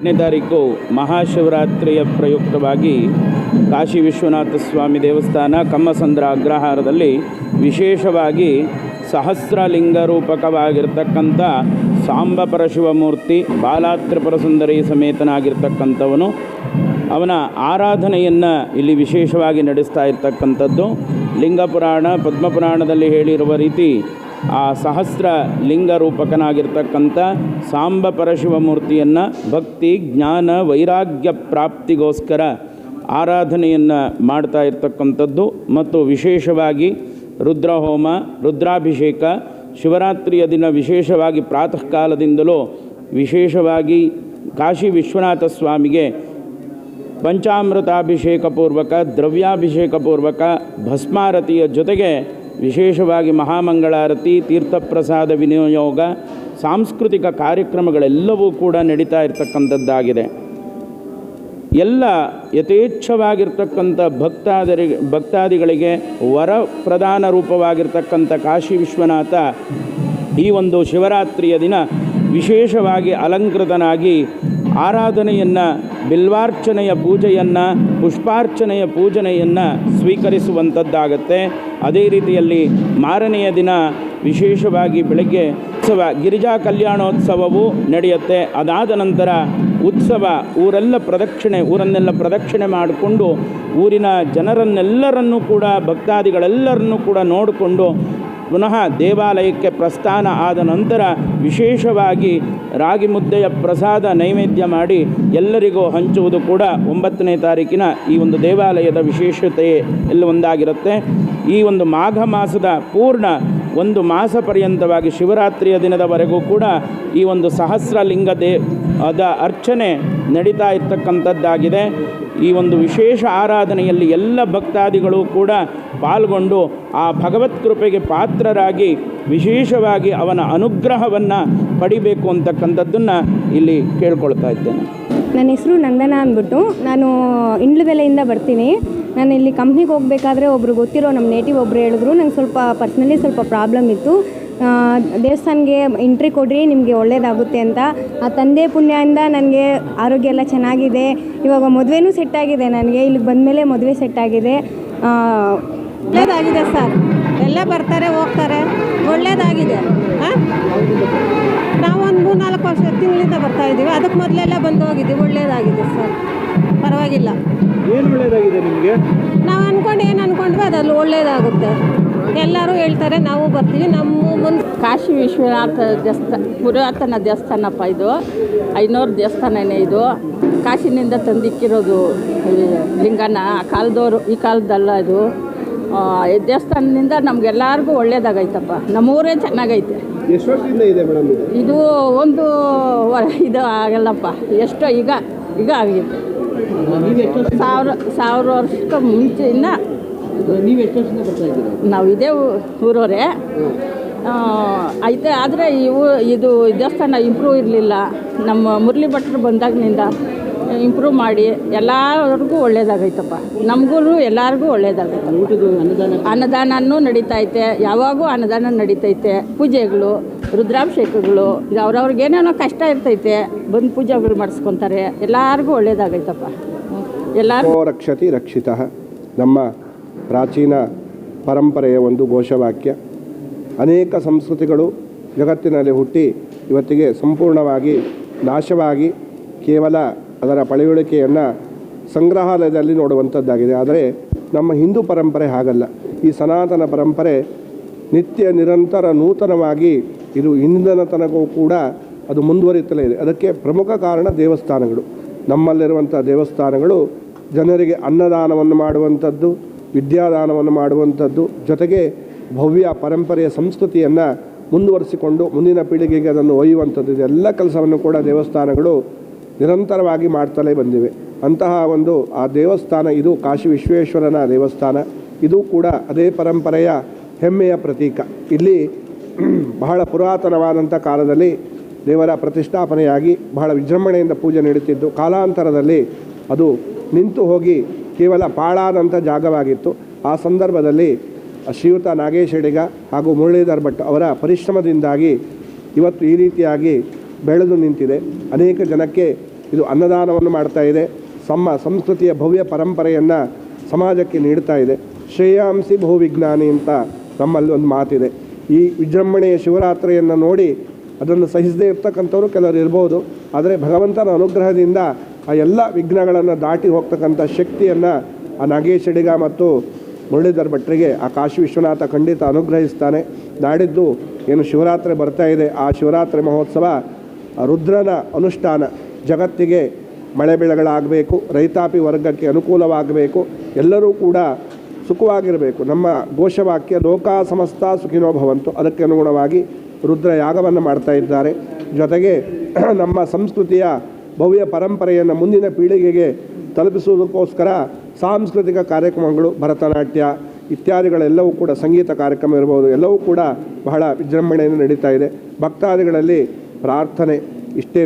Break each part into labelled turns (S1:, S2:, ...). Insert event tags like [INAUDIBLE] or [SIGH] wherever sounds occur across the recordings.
S1: ಹತ್ತನೇ ತಾರೀಕು ಮಹಾಶಿವರಾತ್ರಿಯ ಪ್ರಯುಕ್ತವಾಗಿ ಕಾಶಿ ವಿಶ್ವನಾಥ ಸ್ವಾಮಿ ದೇವಸ್ಥಾನ ಕಮ್ಮಸಂದ್ರ ಅಗ್ರಹಾರದಲ್ಲಿ ವಿಶೇಷವಾಗಿ ಸಹಸ್ರಲಿಂಗ ರೂಪಕವಾಗಿರ್ತಕ್ಕಂಥ ಸಾಂಬ ಪರಶಿವಮೂರ್ತಿ ಬಾಲಾತ್ರಿಪುರ ಸುಂದರಿ ಸಮೇತನಾಗಿರ್ತಕ್ಕಂಥವನು. ಅವನ ಆರಾಧನೆಯನ್ನು ಇಲ್ಲಿ ವಿಶೇಷವಾಗಿ ನಡೆಸ್ತಾ ಇರ್ತಕ್ಕಂಥದ್ದು. ಲಿಂಗಪುರಾಣ, ಪದ್ಮಪುರಾಣದಲ್ಲಿ ಹೇಳಿರುವ ರೀತಿ ಆ ಸಹಸ್ರ ಲಿಂಗ ರೂಪಕನಾಗಿರ್ತಕ್ಕಂಥ ಸಾಂಬ ಪರಶಿವಮೂರ್ತಿಯನ್ನು ಭಕ್ತಿ, ಜ್ಞಾನ, ವೈರಾಗ್ಯ ಪ್ರಾಪ್ತಿಗೋಸ್ಕರ ಆರಾಧನೆಯನ್ನು ಮಾಡ್ತಾ ಇರ್ತಕ್ಕಂಥದ್ದು ಮತ್ತು ವಿಶೇಷವಾಗಿ ರುದ್ರಹೋಮ, ರುದ್ರಾಭಿಷೇಕ, ಶಿವರಾತ್ರಿಯ ದಿನ ವಿಶೇಷವಾಗಿ ಪ್ರಾತಃ ಕಾಲದಿಂದಲೂ ವಿಶೇಷವಾಗಿ ಕಾಶಿ ವಿಶ್ವನಾಥ ಸ್ವಾಮಿಗೆ ಪಂಚಾಮೃತಾಭಿಷೇಕ ಪೂರ್ವಕ ದ್ರವ್ಯಾಭಿಷೇಕ ಪೂರ್ವಕ ಭಸ್ಮಾರತಿಯ ಜೊತೆಗೆ ವಿಶೇಷವಾಗಿ ಮಹಾಮಂಗಳಾರತಿ, ತೀರ್ಥಪ್ರಸಾದ ವಿನಿಯೋಗ, ಸಾಂಸ್ಕೃತಿಕ ಕಾರ್ಯಕ್ರಮಗಳೆಲ್ಲವೂ ಕೂಡ ನಡೀತಾ ಇರತಕ್ಕಂಥದ್ದಾಗಿದೆ. ಎಲ್ಲ ಯಥೇಚ್ಛವಾಗಿರ್ತಕ್ಕಂಥ ಭಕ್ತಾದರಿ, ಭಕ್ತಾದಿಗಳಿಗೆ ವರ ಪ್ರಧಾನ ರೂಪವಾಗಿರ್ತಕ್ಕಂಥ ಕಾಶಿ ವಿಶ್ವನಾಥ ಈ ಒಂದು ಶಿವರಾತ್ರಿಯ ದಿನ ವಿಶೇಷವಾಗಿ ಅಲಂಕೃತನಾಗಿ ಆರಾಧನೆಯನ್ನು ಬಿಲ್ವಾರ್ಚನೆಯ ಪೂಜೆಯನ್ನು, ಪುಷ್ಪಾರ್ಚನೆಯ ಪೂಜನೆಯನ್ನು ಸ್ವೀಕರಿಸುವಂಥದ್ದಾಗತ್ತೆ. ಅದೇ ರೀತಿಯಲ್ಲಿ ಮಾರನೆಯ ದಿನ ವಿಶೇಷವಾಗಿ ಬೆಳಗ್ಗೆ ಉತ್ಸವ, ಗಿರಿಜಾ ಕಲ್ಯಾಣೋತ್ಸವವು ನಡೆಯುತ್ತೆ. ಅದಾದ ನಂತರ ಉತ್ಸವ, ಊರೆಲ್ಲ ಪ್ರದಕ್ಷಿಣೆ, ಊರನ್ನೆಲ್ಲ ಪ್ರದಕ್ಷಿಣೆ ಮಾಡಿಕೊಂಡು ಊರಿನ ಜನರನ್ನೆಲ್ಲರನ್ನೂ ಕೂಡ, ಭಕ್ತಾದಿಗಳೆಲ್ಲರನ್ನೂ ಕೂಡ ನೋಡಿಕೊಂಡು ಪುನಃ ದೇವಾಲಯಕ್ಕೆ ಪ್ರಸ್ಥಾನ ಆದ ನಂತರ ವಿಶೇಷವಾಗಿ ರಾಗಿ ಮುದ್ದೆಯ ಪ್ರಸಾದ ನೈವೇದ್ಯ ಮಾಡಿ ಎಲ್ಲರಿಗೂ ಹಂಚುವುದು ಕೂಡ ಒಂಬತ್ತನೇ ತಾರೀಕಿನ ಈ ಒಂದು ದೇವಾಲಯದ ವಿಶೇಷತೆ ಎಲ್ಲ ಒಂದಾಗಿರುತ್ತೆ? ಈ ಒಂದು ಮಾಘ ಮಾಸದ ಪೂರ್ಣ ಒಂದು ಮಾಸ ಪರ್ಯಂತವಾಗಿ ಶಿವರಾತ್ರಿಯ ದಿನದವರೆಗೂ ಕೂಡ ಈ ಒಂದು ಸಹಸ್ರಲಿಂಗ ದೇ ಅದ ಅರ್ಚನೆ ನಡೀತಾ ಇರ್ತಕ್ಕಂಥದ್ದಾಗಿದೆ. ಈ ಒಂದು ವಿಶೇಷ ಆರಾಧನೆಯಲ್ಲಿ ಎಲ್ಲ ಭಕ್ತಾದಿಗಳು ಕೂಡ ಪಾಲ್ಗೊಂಡು ಆ ಭಗವತ್ ಕೃಪೆಗೆ ಪಾತ್ರರಾಗಿ ವಿಶೇಷವಾಗಿ ಅವನ ಅನುಗ್ರಹವನ್ನು ಪಡಿಬೇಕು ಅಂತಕ್ಕಂಥದ್ದನ್ನು ಇಲ್ಲಿ ಕೇಳ್ಕೊಳ್ತಾ ಇದ್ದೇನೆ.
S2: ನನ್ನ ಹೆಸರು ನಂದನ ಅಂದ್ಬಿಟ್ಟು ನಾನು ಇಂಡ್ಲಬೆಲೆಯಿಂದ ಬರ್ತೀನಿ. ನಾನು ಇಲ್ಲಿ ಕಂಪ್ನಿಗೆ ಹೋಗಬೇಕಾದ್ರೆ ಒಬ್ರು ಗೊತ್ತಿರೋ ನಮ್ಮ ನೇಟಿವ್ ಒಬ್ರು ಹೇಳಿದ್ರು. ನಂಗೆ ಸ್ವಲ್ಪ ಪರ್ಸ್ನಲಿ ಸ್ವಲ್ಪ ಪ್ರಾಬ್ಲಮ್ ಇತ್ತು. ದೇವಸ್ಥಾನಕ್ಕೆ ಎಂಟ್ರಿ ಕೊಡ್ರಿ, ನಿಮಗೆ ಒಳ್ಳೇದಾಗುತ್ತೆ ಅಂತ. ಆ ತಂದೆ ಪುಣ್ಯದಿಂದ ನನಗೆ ಆರೋಗ್ಯ ಎಲ್ಲ ಚೆನ್ನಾಗಿದೆ. ಇವಾಗ ಮದುವೆನೂ ಸೆಟ್ ಆಗಿದೆ ನನಗೆ. ಇಲ್ಲಿಗೆ ಬಂದಮೇಲೆ ಮದುವೆ ಸೆಟ್ ಆಗಿದೆ.
S3: ಒಳ್ಳೇದಾಗಿದೆ ಸರ್. ಎಲ್ಲ ಬರ್ತಾರೆ, ಹೋಗ್ತಾರೆ. ಒಳ್ಳೇದಾಗಿದೆ. ನಾಲ್ಕು ವರ್ಷ ತಿಂಗಳಿಂದ ಬರ್ತಾ ಇದ್ದೀವಿ. ಅದಕ್ಕೆ ಮೊದಲೆಲ್ಲ ಬಂದು ಹೋಗಿದ್ದೀವಿ ಒಳ್ಳೇದಾಗಿದೆ ಸರ್. ಪರವಾಗಿಲ್ಲ.
S1: ಏನು ಒಳ್ಳೆಯದಾಗಿದೆ ನಿಮಗೆ?
S3: ನಾವು ಅಂದ್ಕೊಂಡು ಏನು ಅಂದ್ಕೊಂಡ್ವಿ ಅದಲ್ಲಿ ಒಳ್ಳೇದಾಗುತ್ತೆ. ಎಲ್ಲರೂ ಹೇಳ್ತಾರೆ ನಾವು ಬರ್ತೀವಿ. ನಮ್ಮ ಮುಂದೆ
S4: ಕಾಶಿ ವಿಶ್ವನಾಥ ದೇವಸ್ಥಾನ ಪುರಾತನ ದೇವಸ್ಥಾನಪ್ಪ ಇದು. ಐನೂರು ದೇವಸ್ಥಾನನೇ ಇದು. ಕಾಶಿನಿಂದ ತಂದಿಕ್ಕಿರೋದು ಈ ಲಿಂಗನ ಆ ಕಾಲದವರು ಈ ಕಾಲದಲ್ಲ ಇದು ದೇವಸ್ಥಾನದಿಂದ ನಮ್ಗೆಲ್ಲರಿಗೂ ಒಳ್ಳೇದಾಗೈತಪ್ಪ ನಮ್ಮೂರೇ ಚೆನ್ನಾಗೈತೆ.
S5: ಎಷ್ಟು ವರ್ಷದಿಂದ ಇದೆ ಮೇಡಮ್ ಇದು?
S4: ಒಂದು ವ- ಇದು ಆಗಲ್ಲಪ್ಪ. ಎಷ್ಟೋ ಈಗ ಈಗ ಆಗಿದೆ. ಸಾವಿರ ಸಾವಿರ ವರ್ಷಕ್ಕೆ ಮುಂಚೆಯಿಂದ
S5: ನೀವು ಎಷ್ಟು ವರ್ಷದಿಂದ ಬರ್ತಾ ಇದ್ದೀರಾ?
S4: ನಾವು ಇದೇ ಊ- ಊರವರೇ. ಆ, ಐತೆ ಆದರೆ ಇವು ಇದು ದೇವಸ್ಥಾನ ಇಂಪ್ರೂವ್ ಇರಲಿಲ್ಲ. ನಮ್ಮ ಮುರಳಿ ಭಟ್ರು ಬಂದಾಗಿನಿಂದ ಇಂಪ್ರೂವ್ ಮಾಡಿ, ಎಲ್ಲರಿಗೂ ಒಳ್ಳೇದಾಗೈತಪ್ಪ. ನಮಗೂ ಎಲ್ಲರಿಗೂ ಒಳ್ಳೇದಾಗೈತೆ. ಅನ್ನದಾನನೂ ನಡೀತೈತೆ, ಯಾವಾಗೂ ಅನ್ನದಾನ ನಡೀತೈತೆ. ಪೂಜೆಗಳು, ರುದ್ರಾಭಿಷೇಕಗಳು ಇದು ಅವ್ರವ್ರಿಗೆ ಏನೇನೋ ಕಷ್ಟ ಇರ್ತೈತೆ, ಬಂದು ಪೂಜೆಗಳು ಮಾಡಿಸ್ಕೊತಾರೆ, ಎಲ್ಲರಿಗೂ ಒಳ್ಳೇದಾಗೈತಪ್ಪ. ಎಲ್ಲರೂ
S5: ರಕ್ಷತಿ ರಕ್ಷಿತ. ನಮ್ಮ ಪ್ರಾಚೀನ ಪರಂಪರೆಯ ಒಂದು ಘೋಷವಾಕ್ಯ. ಅನೇಕ ಸಂಸ್ಕೃತಿಗಳು ಜಗತ್ತಿನಲ್ಲಿ ಹುಟ್ಟಿ ಇವತ್ತಿಗೆ ಸಂಪೂರ್ಣವಾಗಿ ನಾಶವಾಗಿ ಕೇವಲ ಅದರ ಪಳೆಯುಳಿಕೆಯನ್ನು ಸಂಗ್ರಹಾಲಯದಲ್ಲಿ ನೋಡುವಂಥದ್ದಾಗಿದೆ. ಆದರೆ ನಮ್ಮ ಹಿಂದೂ ಪರಂಪರೆ ಹಾಗಲ್ಲ. ಈ ಸನಾತನ ಪರಂಪರೆ ನಿತ್ಯ ನಿರಂತರ ನೂತನವಾಗಿ ಇದು ಇಂದಿನ ತನಕವೂ ಕೂಡ ಅದು ಮುಂದುವರಿಯುತ್ತಲೇ ಇದೆ. ಅದಕ್ಕೆ ಪ್ರಮುಖ ಕಾರಣ ದೇವಸ್ಥಾನಗಳು. ನಮ್ಮಲ್ಲಿರುವಂಥ ದೇವಸ್ಥಾನಗಳು ಜನರಿಗೆ ಅನ್ನದಾನವನ್ನು ಮಾಡುವಂಥದ್ದು, ವಿದ್ಯಾದಾನವನ್ನು ಮಾಡುವಂಥದ್ದು, ಜೊತೆಗೆ ಭವ್ಯ ಪರಂಪರೆಯ ಸಂಸ್ಕೃತಿಯನ್ನು ಮುಂದುವರಿಸಿಕೊಂಡು ಮುಂದಿನ ಪೀಳಿಗೆಗೆ ಅದನ್ನು ಒಯ್ಯುವಂಥದ್ದು. ಇದೆಲ್ಲ ಕೆಲಸವನ್ನು ಕೂಡ ದೇವಸ್ಥಾನಗಳು ನಿರಂತರವಾಗಿ ಮಾಡ್ತಲೇ ಬಂದಿವೆ. ಅಂತಹ ಒಂದು ಆ ದೇವಸ್ಥಾನ ಇದು ಕಾಶಿ ವಿಶ್ವೇಶ್ವರನ ದೇವಸ್ಥಾನ. ಇದು ಕೂಡ ಅದೇ ಪರಂಪರೆಯ ಹೆಮ್ಮೆಯ ಪ್ರತೀಕ. ಇಲ್ಲಿ ಬಹಳ ಪುರಾತನವಾದಂಥ ಕಾಲದಲ್ಲಿ ದೇವರ ಪ್ರತಿಷ್ಠಾಪನೆಯಾಗಿ ಬಹಳ ವಿಜೃಂಭಣೆಯಿಂದ ಪೂಜೆ ನಡೀತಿದ್ದು ಕಾಲಾಂತರದಲ್ಲಿ ಅದು ನಿಂತು ಹೋಗಿ ಕೇವಲ ಪಾಳಾದಂಥ ಜಾಗವಾಗಿತ್ತು. ಆ ಸಂದರ್ಭದಲ್ಲಿ ಶ್ರೀಯುತ ನಾಗೇಶ್ ಹೆಡಿಗ ಹಾಗೂ ಮುರಳೀಧರ್ ಭಟ್ ಅವರ ಪರಿಶ್ರಮದಿಂದಾಗಿ ಇವತ್ತು ಈ ರೀತಿಯಾಗಿ ಬೆಳೆದು ನಿಂತಿದೆ. ಅನೇಕ ಜನಕ್ಕೆ ಇದು ಅನ್ನದಾನವನ್ನು ಮಾಡ್ತಾ ಇದೆ. ನಮ್ಮ ಸಂಸ್ಕೃತಿಯ ಭವ್ಯ ಪರಂಪರೆಯನ್ನು ಸಮಾಜಕ್ಕೆ ನೀಡ್ತಾ ಇದೆ. ಶ್ರೇಯಾಂಸಿ ಬಹುವಿಜ್ಞಾನಿ ಅಂತ ನಮ್ಮಲ್ಲಿ ಒಂದು ಮಾತಿದೆ. ಈ ವಿಜೃಂಭಣೆಯ ಶಿವರಾತ್ರಿಯನ್ನು ನೋಡಿ ಅದನ್ನು ಸಹಿಸದೇ ಇರ್ತಕ್ಕಂಥವ್ರು ಕೆಲವರು ಇರ್ಬೋದು. ಆದರೆ ಭಗವಂತನ ಅನುಗ್ರಹದಿಂದ ಆ ಎಲ್ಲ ವಿಘ್ನಗಳನ್ನು ದಾಟಿ ಹೋಗ್ತಕ್ಕಂಥ ಶಕ್ತಿಯನ್ನು ಆ ನಾಗೇಶ್ ಅಡಿಗ ಮತ್ತು ಮುರಳೀಧರ್ ಭಟ್ರಿಗೆ ಆ ಕಾಶಿ ವಿಶ್ವನಾಥ ಖಂಡಿತ ಅನುಗ್ರಹಿಸ್ತಾನೆ. ನಾಡಿದ್ದು ಏನು ಶಿವರಾತ್ರಿ ಬರ್ತಾ ಇದೆ. ಆ ಶಿವರಾತ್ರಿ ಮಹೋತ್ಸವ ರುದ್ರನ ಅನುಷ್ಠಾನ ಜಗತ್ತಿಗೆ ಮಳೆ ಬೆಳೆಗಳಾಗಬೇಕು, ರೈತಾಪಿ ವರ್ಗಕ್ಕೆ ಅನುಕೂಲವಾಗಬೇಕು, ಎಲ್ಲರೂ ಕೂಡ ಸುಖವಾಗಿರಬೇಕು. ನಮ್ಮ ಘೋಷವಾಕ್ಯ, ಲೋಕ ಸಮಸ್ತ ಸುಖಿನೋ ಭವಂತು. ಅದಕ್ಕೆ ಅನುಗುಣವಾಗಿ ರುದ್ರ ಯಾಗವನ್ನು ಮಾಡ್ತಾ ಇದ್ದಾರೆ. ಜೊತೆಗೆ [CLEARS THROAT] ನಮ್ಮ ಸಂಸ್ಕೃತಿಯ ಭವ್ಯ ಪರಂಪರೆಯನ್ನು ಮುಂದಿನ ಪೀಳಿಗೆಗೆ ತಲುಪಿಸುವುದಕ್ಕೋಸ್ಕರ ಸಾಂಸ್ಕೃತಿಕ ಕಾರ್ಯಕ್ರಮಗಳು, ಭರತನಾಟ್ಯ ಇತ್ಯಾದಿಗಳೆಲ್ಲವೂ ಕೂಡ ಸಂಗೀತ ಕಾರ್ಯಕ್ರಮ ಇರ್ಬೋದು. ಎಲ್ಲವೂ ಕೂಡ ಬಹಳ ವಿಜೃಂಭಣೆಯನ್ನು ನಡೀತಾ ಇದೆ. ಭಕ್ತಾದಿಗಳಲ್ಲಿ ಪ್ರಾರ್ಥನೆ ಇಷ್ಟೇ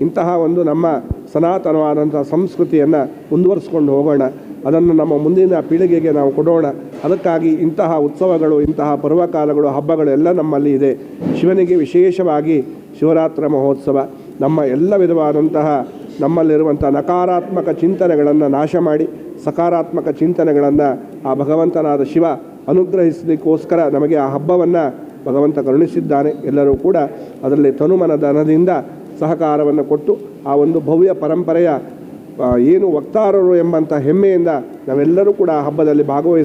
S5: ಇಂತಹ ಒಂದು ನಮ್ಮ ಸನಾತನವಾದಂಥ ಸಂಸ್ಕೃತಿಯನ್ನು ಮುಂದುವರಿಸ್ಕೊಂಡು ಹೋಗೋಣ. ಅದನ್ನು ನಮ್ಮ ಮುಂದಿನ ಪೀಳಿಗೆಗೆ ನಾವು ಕೊಡೋಣ. ಅದಕ್ಕಾಗಿ ಇಂತಹ ಉತ್ಸವಗಳು, ಇಂತಹ ಪರ್ವಕಾಲಗಳು, ಹಬ್ಬಗಳೆಲ್ಲ ನಮ್ಮಲ್ಲಿ ಇದೆ. ಶಿವನಿಗೆ ವಿಶೇಷವಾಗಿ ಶಿವರಾತ್ರಿ ಮಹೋತ್ಸವ. ನಮ್ಮ ಎಲ್ಲ ವಿಧವಾದಂತಹ ನಮ್ಮಲ್ಲಿರುವಂಥ ನಕಾರಾತ್ಮಕ ಚಿಂತನೆಗಳನ್ನು ನಾಶ ಮಾಡಿ, ಸಕಾರಾತ್ಮಕ ಚಿಂತನೆಗಳನ್ನು ಆ ಭಗವಂತನಾದ ಶಿವ ಅನುಗ್ರಹಿಸಲಿಕ್ಕೋಸ್ಕರ ನಮಗೆ ಆ ಹಬ್ಬವನ್ನು ಭಗವಂತ ಕರುಣಿಸಿದ್ದಾನೆ. ಎಲ್ಲರೂ ಕೂಡ ಅದರಲ್ಲಿ ತನುಮನ ಧನದಿಂದ ಸಹಕಾರವನ್ನು ಕೊಟ್ಟು ಆ ಒಂದು ಭವ್ಯ ಪರಂಪರೆಯ ಏನು ವಕ್ತಾರರು ಎಂಬಂಥ ಹೆಮ್ಮೆಯಿಂದ ನಾವೆಲ್ಲರೂ ಕೂಡ ಆ ಹಬ್ಬದಲ್ಲಿ ಭಾಗವಹಿಸ